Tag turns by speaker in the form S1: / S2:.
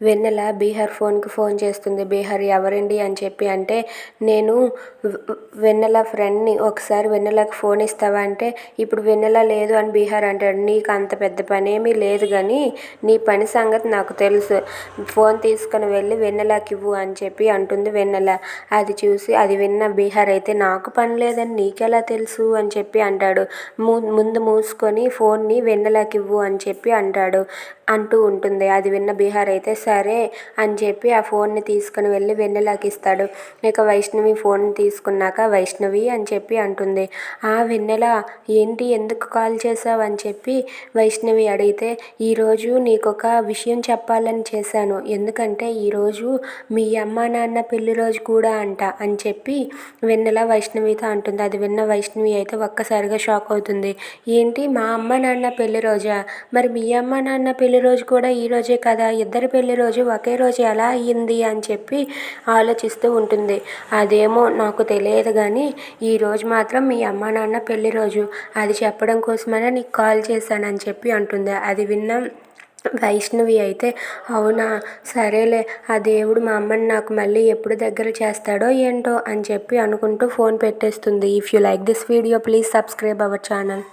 S1: వెన్నెల బీహార్ ఫోన్కి ఫోన్ చేస్తుంది. బీహార్ ఎవరండి అని చెప్పి అంటే నేను వెన్నెల ఫ్రెండ్ని ఒకసారి వెన్నెలకు ఫోన్ ఇస్తావా అంటే ఇప్పుడు వెన్నెల లేదు అని బీహార్ అంటాడు. నీకు అంత పెద్ద పని ఏమీ లేదు కానీ నీ పని సంగతి నాకు తెలుసు. ఫోన్ తీసుకొని వెళ్ళి వెన్నెలకి ఇవ్వు అని చెప్పి అంటుంది వెన్నెల. అది చూసి అది విన్న బీహార్ అయితే నాకు పని లేదని నీకెలా తెలుసు అని చెప్పి అంటాడు. ము ముందు మూసుకొని ఫోన్ని వెన్నెలకి ఇవ్వు అని చెప్పి అంటాడు అంటూ ఉంటుంది. అది విన్న బీహార్ అయితే సరే అని చెప్పి ఆ ఫోన్ని తీసుకుని వెళ్ళి వెన్నెలకి ఇస్తాడు. ఇక వైష్ణవి ఫోన్ తీసుకున్నాక వైష్ణవి అని చెప్పి అంటుంది. ఆ వెన్నెల ఏంటి ఎందుకు కాల్ చేసావు అని చెప్పి వైష్ణవి అడిగితే ఈరోజు నీకు ఒక విషయం చెప్పాలని చేశాను. ఎందుకంటే ఈరోజు మీ అమ్మ నాన్న పెళ్ళి రోజు కూడా అంట అని చెప్పి వెన్నెల వైష్ణవితో అంటుంది. అది విన్న వైష్ణవి అయితే ఒక్కసారిగా షాక్ అవుతుంది. ఏంటి మా అమ్మ నాన్న పెళ్ళి రోజా? మరి మీ అమ్మ నాన్న పెళ్ళి రోజు కూడా ఈ రోజే కదా? ఇద్దరు పెళ్ళి రోజు ఒకే రోజు ఎలా అయ్యింది అని చెప్పి ఆలోచిస్తూ ఉంటుంది. అదేమో నాకు తెలియదు కానీ ఈరోజు మాత్రం మీ అమ్మ నాన్న పెళ్ళి రోజు. అది చెప్పడం కోసమైనా నీకు కాల్ చేశానని చెప్పి అంటుంది. అది విన్నాం వైష్ణవి అయితే అవునా? సరేలే ఆ దేవుడు మా అమ్మని నాకు మళ్ళీ ఎప్పుడు దగ్గర చేస్తాడో ఏంటో అని చెప్పి అనుకుంటూ ఫోన్ పెట్టేస్తుంది. If you like this video please subscribe our channel